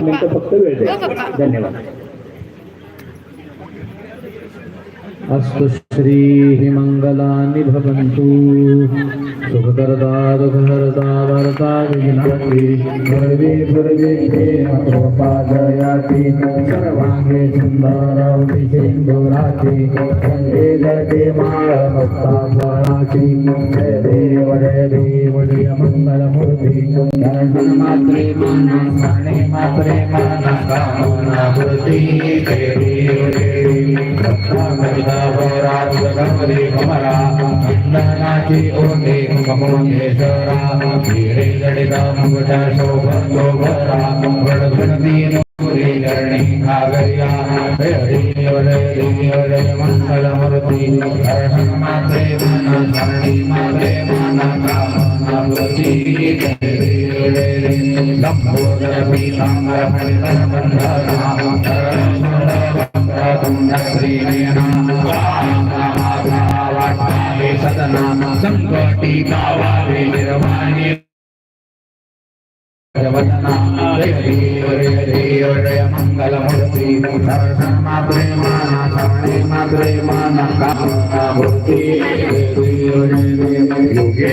पाच मिनिटं फक्त वेळ द्या. धन्यवाद. अस्तु श्रीः मङ्गलानि भवन्तु। सुखकरदा दुःखहरदा वरदा विघ्नाति सर्वे सर्वे कृपा जयाति सर्वाङ्गे सिन्दुराति गङ्गे जटे माळमस्ता स्वराति जय देव जय देव जय मङ्गलमूर्ति मात्रे माना स्मरणे मात्रे माना कामना मूर्ति जय देव जय देव नाची ओटे कमलेश्वरा धीरे जडिता मुकुट शोभतो भरा गणगणती नुरे करणी खागर्या हरि हरि मंगलमूर्ति दर्शन मात्रे मात्रे मात्रे माना సతనామాసం కోటి కావాలి నిర్వాణి మంగళమూర్తి యోగే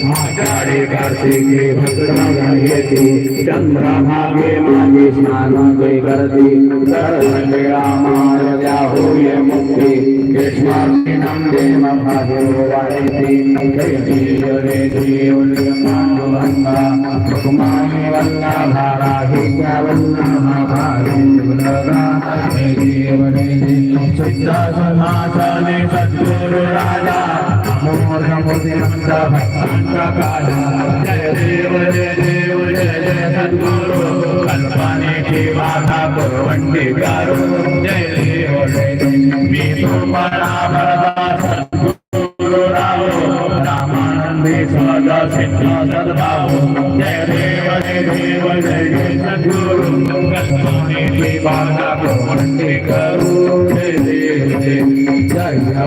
आषाढी कार्तिके भद्रा येते चंद्रभागे माझे स्नान कै करते दर्शनेळा माया होय मुक्ती जय देव पांडुरंगा कुमारी वल्लभा राधिका वल्लभा भागे दुर्लभा जय देव जय देव जय जय सद्गुरु कल्पने की वाधा पुरवंडी गारू जय देव जय देव मी तुम्हाला बरदा सद्गुरु रामानंदी सदा सिद्ध जय देव जय देव जय जय सद्गुरु कल्पने की वाधा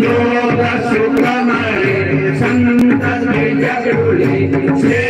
Lord, that's so common. Santa, the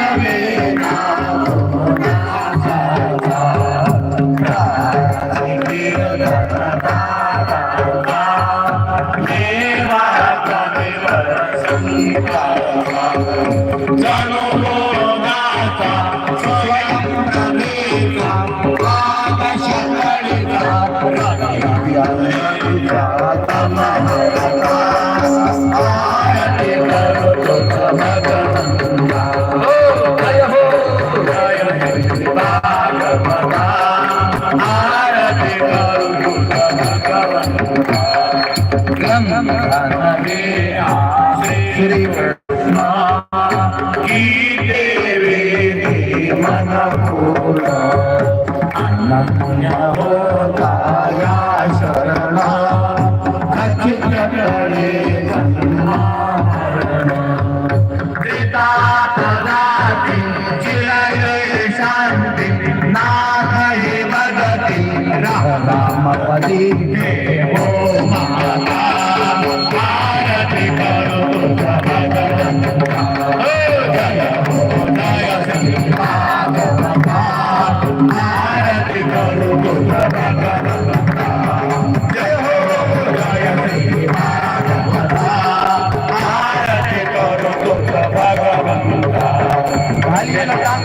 now. Oh.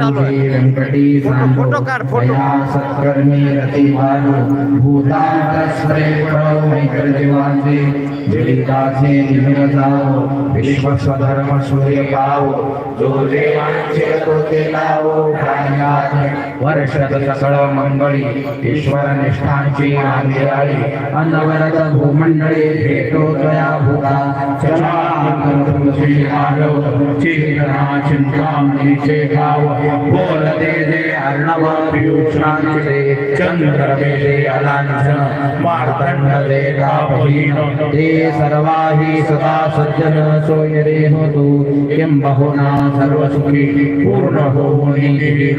आशा विश्वात्मके देवी फ़ोटो काढ, फ़ोटो. सत्कर्मी रतिभानु भूतांतस्वरे प्रौमिकदेवांसे जडिताचे निमिर जाओ विश्वस्वधर्म सूर्य पावो जो देवांचे कृते लावो प्राण्यात वर्षद सकळ मंगळी ईश्वर निष्ठांची आंदिराळी अनवरत भूमंडळी भेटो त्वया भूता चला श्री माधव चेतना चिंतामणीचे भोलदेशे अर्णवाभियूषणाक्षे चन्द्रमेशे अलाञ्छन मार्दण्डदे कापहीन ते सर्वा हि सदा सज्जन सोयरे होतु किं बहुना सर्वसुखी पूर्ण होऊनि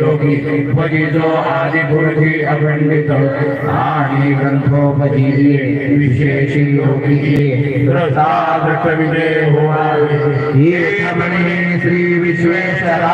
लोकी भजितो आदिपुरुषी अखण्डित आणि ग्रंथोपजी विशेषी योगी रसादृष्टविजय होणारे श्री विश्वेश्वरा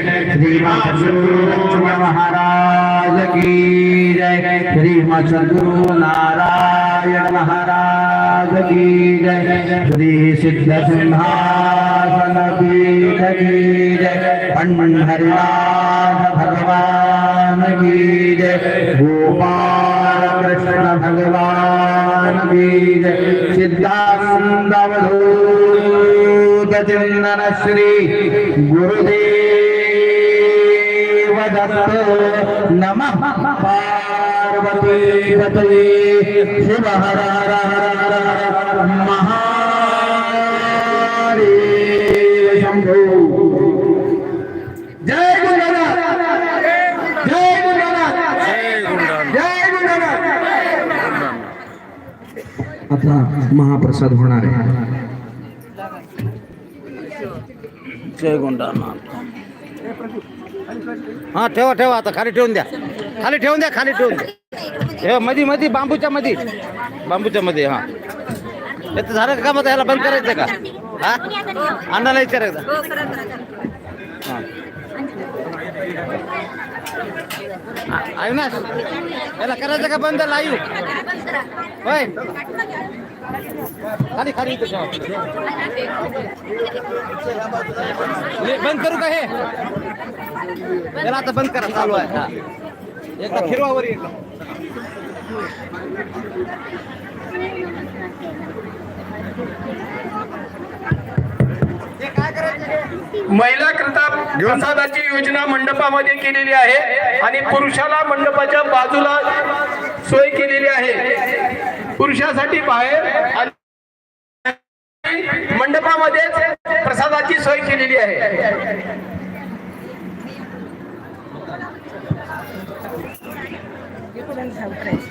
सद्गुरु लक्ष्मण महाराज की जय। श्रीमद सद्गुरु नारायण महाराज की जय। श्री सिद्ध सिंहासन पीठ की जय। पंढरीनाथ भगवान की जय। गोपाल कृष्ण भगवान की जय। सिद्धानंद अवधूत श्री गुरुदेव दत्त नमः पार्वती पतये शिव हर हर हर हर महादेव शंभो। जय गुरुनाथ। जय जय महाप्रसाद जय हा ठेवा ठेवा आता खाली ठेवून द्या. खाली ठेवून द्या खाली ठेवून द्या. हे मधी मधी बांबूच्या मध्ये बांबूच्या मध्ये हा. याचं झालं का मग ह्याला बंद करायचं का? हा? अण्णाला विचारायचं. हा. आ- अविनाश याला करायचं का बंद? लाईव्ह होय. खाली खाली बंद करू का हे? त्याला आता बंद करा चालू आहे. एकदा फिरवावर एकदा महिला करता प्रसादाची योजना मंडपामध्ये केलेली आहे आणि पुरुषाला मंडपाच्या बाजूला सोय केलेली आहे. पुरुषासाठी बाहेर आणि मंडपामध्येच प्रसादाची सोय केलेली आहे. couldn't help it.